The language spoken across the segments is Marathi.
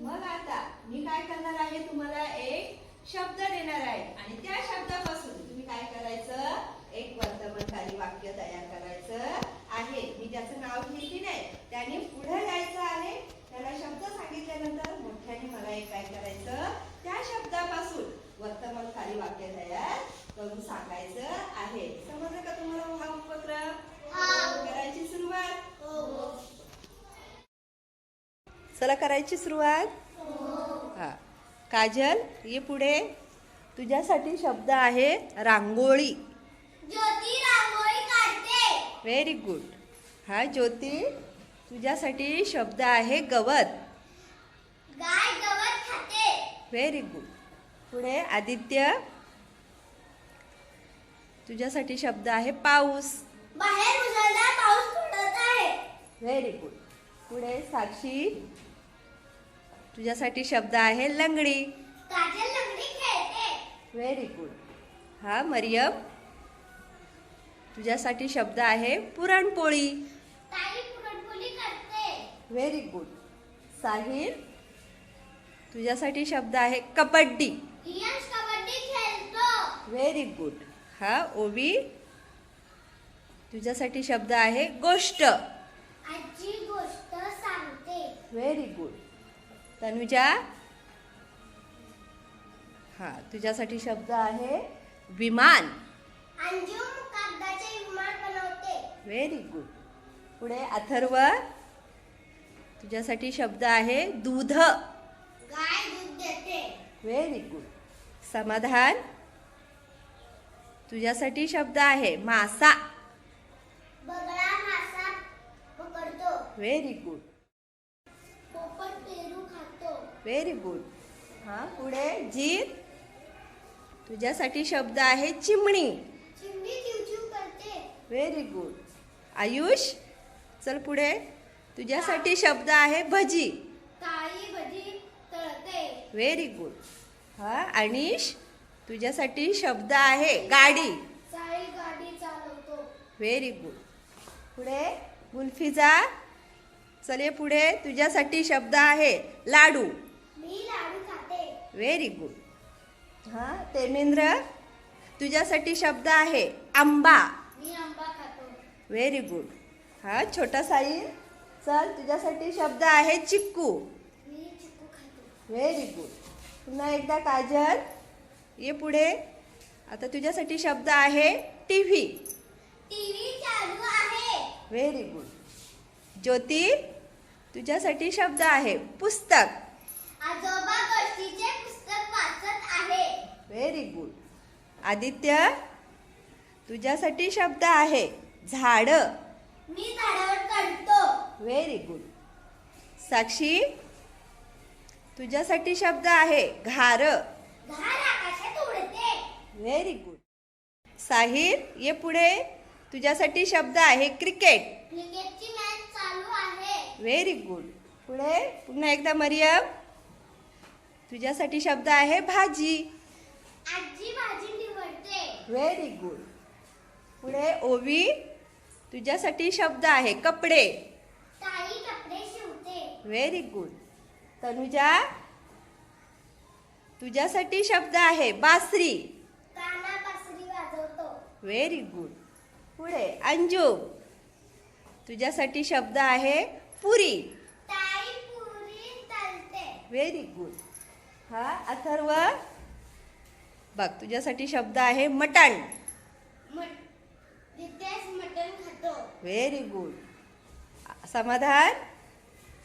मग आता मी काय करणार आहे? तुम्हाला एक शब्द देणार आहे. आणि त्या शब्दापासून तुम्ही काय करायचं? एक वर्तमानकारी वाक्य तयार करायचं आहे. मी त्याचं नाव घेतली नाही. त्याने चला करायची सुरुवात? हा. काजल ये पुढे. तुझ्यासाठी शब्द आहे रांगोळी. व्हेरी गुड हा ज्योती तुझ्यासाठी शब्द आहे गवत. गाय गवत खाते. व्हेरी गुड पुढे आदित्य. तुझ्यासाठी शब्द आहे पाऊस. बाहेर पाऊस व्हेरी गुड पुढे साक्षी. तुझ्यासाठी शब्द आहे लंगडी. व्हेरी गुड हा मरियम. तुझ्यासाठी शब्द आहे पुरणपोळी. व्हेरी गुड साहिल तुझ्यासाठी शब्द आहे कबड्डी. व्हेरी गुड हा ओबी तुझ्यासाठी शब्द आहे गोष्ट. Very good Tanuja? हा तुझ्यासाठी शब्द आहे विमान. व्हेरी गुड पुढे अथर्व. तुझ्यासाठी शब्द आहे दूध गाय दूध देते. व्हेरी गुड समाधान. तुझ्यासाठी शब्द आहे मासा. व्हेरी गुड व्हेरी गुड हा पुढे जीत तुझ्यासाठी शब्द आहे चिमणी. व्हेरी गुड आयुष चल पुढे. तुझ्यासाठी शब्द आहे भजी. काळी भजी तळते. व्हेरी गुड हा अनिश तुझ्यासाठी शब्द आहे गाडी. साई गाडी चालवतो. व्हेरी गुड पुढे गुल्फिजा चले पुढे. तुझ्यासाठी शब्द आहे लाडू. व्हेरी गुड हां तेमेंद्र तुझ्यासाठी शब्द आहे आंबा. मी आंबा खातो. व्हेरी गुड हा छोटा साई चल तुझ्यासाठी शब्द आहे चिक्कू. मी चिकू खातो. व्हेरी गुड पुन्हा एकदा काजल ये पुढे. आता तुझ्यासाठी शब्द आहे टी व्ही टीव्ही चालू आहे. व्हेरी गुड ज्योती तुझ्यासाठी शब्द आहे पुस्तक आजोबा गोष्टीचे पुस्तक वाचत आहे व्हेरी गुड आदित्य तुझ्यासाठी शब्द आहे झाड. मी झाडावर चढतो. व्हेरी गुड साक्षी तुझ्यासाठी शब्द आहे घार. व्हेरी गुड साहिल ये पुढे. तुझ्यासाठी शब्द आहे क्रिकेट. क्रिकेटची मॅच चालू आहे. व्हेरी गुड पुढे पुन्हा एकदा मरियम. तुझ्यासाठी शब्द आहे भाजी. आजी भाजी निवडते. व्हेरी गुड पुढे ओवी तुझ्यासाठी शब्द आहे कपडे. ताई कपडे शिवते. व्हेरी गुड तनुजा तुझ्यासाठी शब्द आहे बासरी. काना बासरी वाजवतो. व्हेरी गुड पुढे अंजू. तुझ्यासाठी शब्द आहे पुरी. ताई पुरी तळते व्हेरी गुड हा अथर्व. बघ तुझ्यासाठी शब्द आहे मटण. व्हेरी गुड समाधान?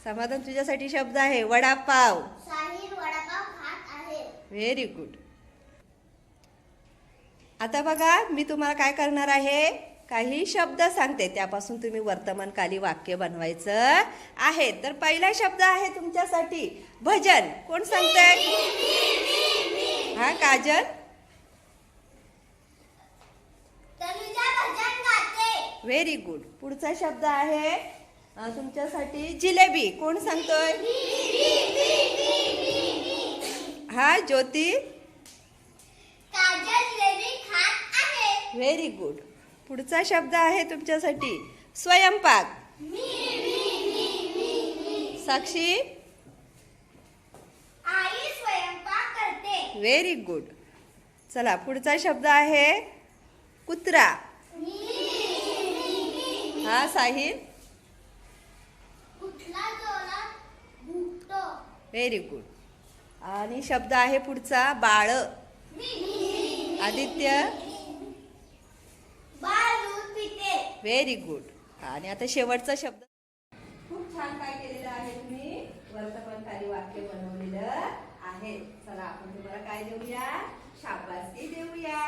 समाधान तुझ्यासाठी शब्द आहे वडापाव. व्हेरी गुड आता बघा मी तुम्हाला काय करणार आहे? काही शब्द सांगते त्यापासून तुम्ही वर्तमानकाली वाक्य बनवायचं आहे. तर पहिला शब्द आहे तुमच्यासाठी भजन. कोण सांगतंय? हा काजल? तनुजा भजन गाते. व्हेरी गुड पुढचा शब्द आहे तुमच्यासाठी जिलेबी. कोण सांगतोय? हा ज्योती? व्हेरी गुड पुढचा शब्द आहे तुमच्यासाठी. स्वयंपाक. साक्षी. आई स्वयंपाक करते. व्हेरी गुड चला पुढचा शब्द आहे कुत्रा. हा साहिल. व्हेरी गुड आणि शब्द आहे पुढचा बाळ. आदित्य. व्हेरी गुड आणि आता शेवटचा शब्द. खूप छान काय केलेलं आहे तुम्ही? वर्तमानकारी वाक्य बनवलेलं आहे. चला आपण तुम्हाला काय देऊया? शाबासकी देऊया.